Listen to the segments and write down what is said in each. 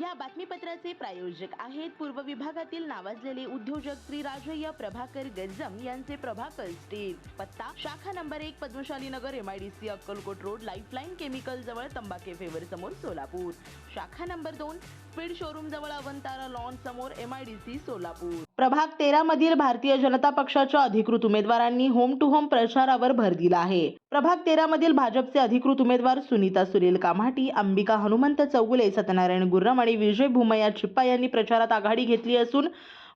या बातमीपत्राचे प्रायोजक आहेत पूर्व विभागातील नावाजलेले उद्योजक श्री राजय्य प्रभाकर गजम यांचे प्रभाकर स्टील. पत्ता शाखा नंबर एक Padmashali Nagar MIDC Akkalkot road lifeline chemical जवळ तंबाखे फेवर समोर सोलापूर. शाखा नंबर दोन स्पीड शोरूम जवळ अवंतारा लॉन समोर एमआयडीसी सोलापूर. प्रभाग तेरा मधील भारतीय जनता पक्षाच्या अधिकृत उमेदवारांनी होम टू होम प्रचारावर भर दिला आहे. प्रभाग तेरा मधील भाजपचे अधिकृत उमेदवार सुनीता सुनील कामाटी अंबिका हनुमंत चौगुले सत्यनारायण गुर्रम आणि विजय भूमया छिप्पा यांनी प्रचारात आघाडी घेतली असून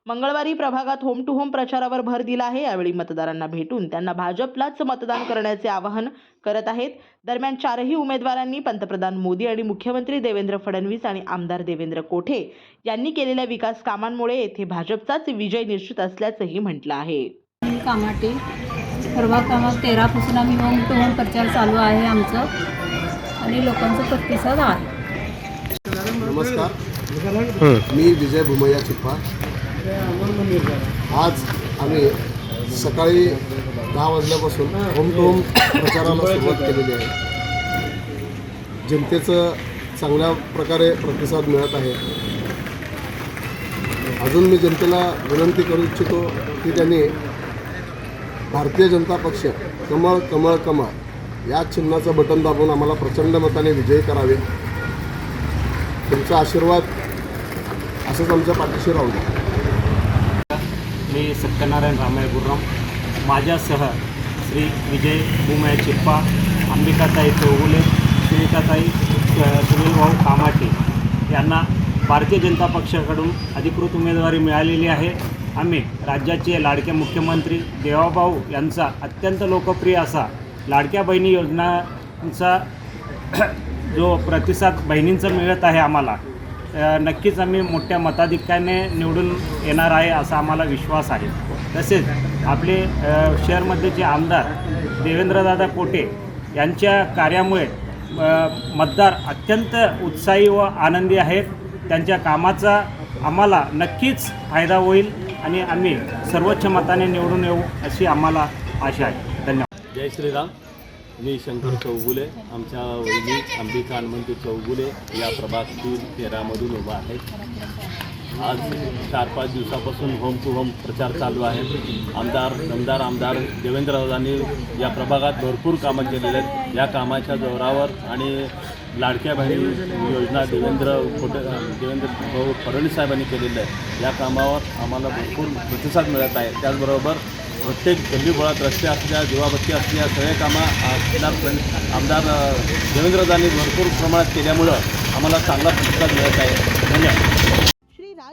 मंगळवारी प्रभागात होम टू होम प्रचारावर भर दिला आहे. यावेळी मतदारांना भेटून त्यांना भाजपलाच मतदान करण्याचे आवाहन करत आहेत. दरम्यान चारही उमेदवारांनी पंतप्रधान मोदी आणि मुख्यमंत्री देवेंद्र फडणवीस आणि आमदार देवेंद्र कोठे यांनी केलेल्या विकास कामांमुळे येथे भाजपचाच विजय निश्चित असल्याचंही म्हटलं आहे. मी कामाटे परवा कामात तेरापासून आम्ही होम टू होम प्रचार चालू आहे आमचं आणि लोकांचा प्रतिसाद आहे. नमस्कार. मी विजय भुमय्या चिप्पा. आज आम्ही सकाळी दहा वाजल्यापासून होम टू होम प्रचाराला सुरुवात केलेली आहे. जनतेचं चांगल्या प्रकारे प्रतिसाद मिळत आहे. अजून मी जनतेला विनंती करू इच्छितो की त्यांनी भारतीय जनता पक्ष कमळ कमळ कमळ या चिन्हाचं बटन दाबून आम्हाला प्रचंड मताने विजयी करावे. तुमचा आशीर्वाद असंच आमच्या पाठीशी राहू द्या. मी सत्यनारायण रामाय गुर्रम. माझ्यासह श्री विजय बुमया चिप्पा अंबिकाताई चौगुले सुनीताताई सुनील सुनीलभाऊ कामाटे यांना भारतीय जनता पक्षाकडून अधिकृत उमेदवारी मिळालेली आहे. आम्ही राज्याचे लाडके मुख्यमंत्री देवाभाऊ यांचा अत्यंत लोकप्रिय असा लाडक्या बहिणी योजनांचा जो प्रतिसाद बहिणींचा मिळत आहे आम्हाला नक्कीच आम्ही मोठ्या मताधिक्याने निवडून येणार आहे असा आम्हाला विश्वास आहे. तसेच आपले शहरमध्ये जे आमदार देवेंद्रदादा कोटे यांच्या कार्यामुळे मतदार अत्यंत उत्साही व आनंदी आहेत. त्यांच्या कामाचा आम्हाला नक्कीच फायदा होईल आणि आम्ही सर्वोच्च मताने निवडून येऊ अशी आम्हाला आशा आहे. धन्यवाद. जय श्रीराम. मी शंकर चौगुले आमच्या वहिनी अंबिका हनुमंती चौगुले या प्रभाग तीन तेरामधून उभा आहे. आज चार पाच दिवसापासून होम टू होम प्रचार चालू आहे. आमदार दमदार आमदार देवेंद्रदादांनी या प्रभागात भरपूर कामं केलेली आहेत. या कामाच्या जोरावर आणि लाडक्या बहिणी योजना देवेंद्र कोटे देवेंद्र भाऊ फडणवीस साहेबांनी केलेलं आहे या कामावर आम्हाला भरपूर प्रतिसाद मिळत आहे. त्याचबरोबर प्रत्येक गल्लीबोळात रस्ते असल्या दिवाबत्ती असल्या सगळे कामं आमदार आमदार देवेंद्रदांनी भरपूर प्रमाणात केल्यामुळं आम्हाला चांगला प्रतिसाद मिळत आहे. धन्यवाद.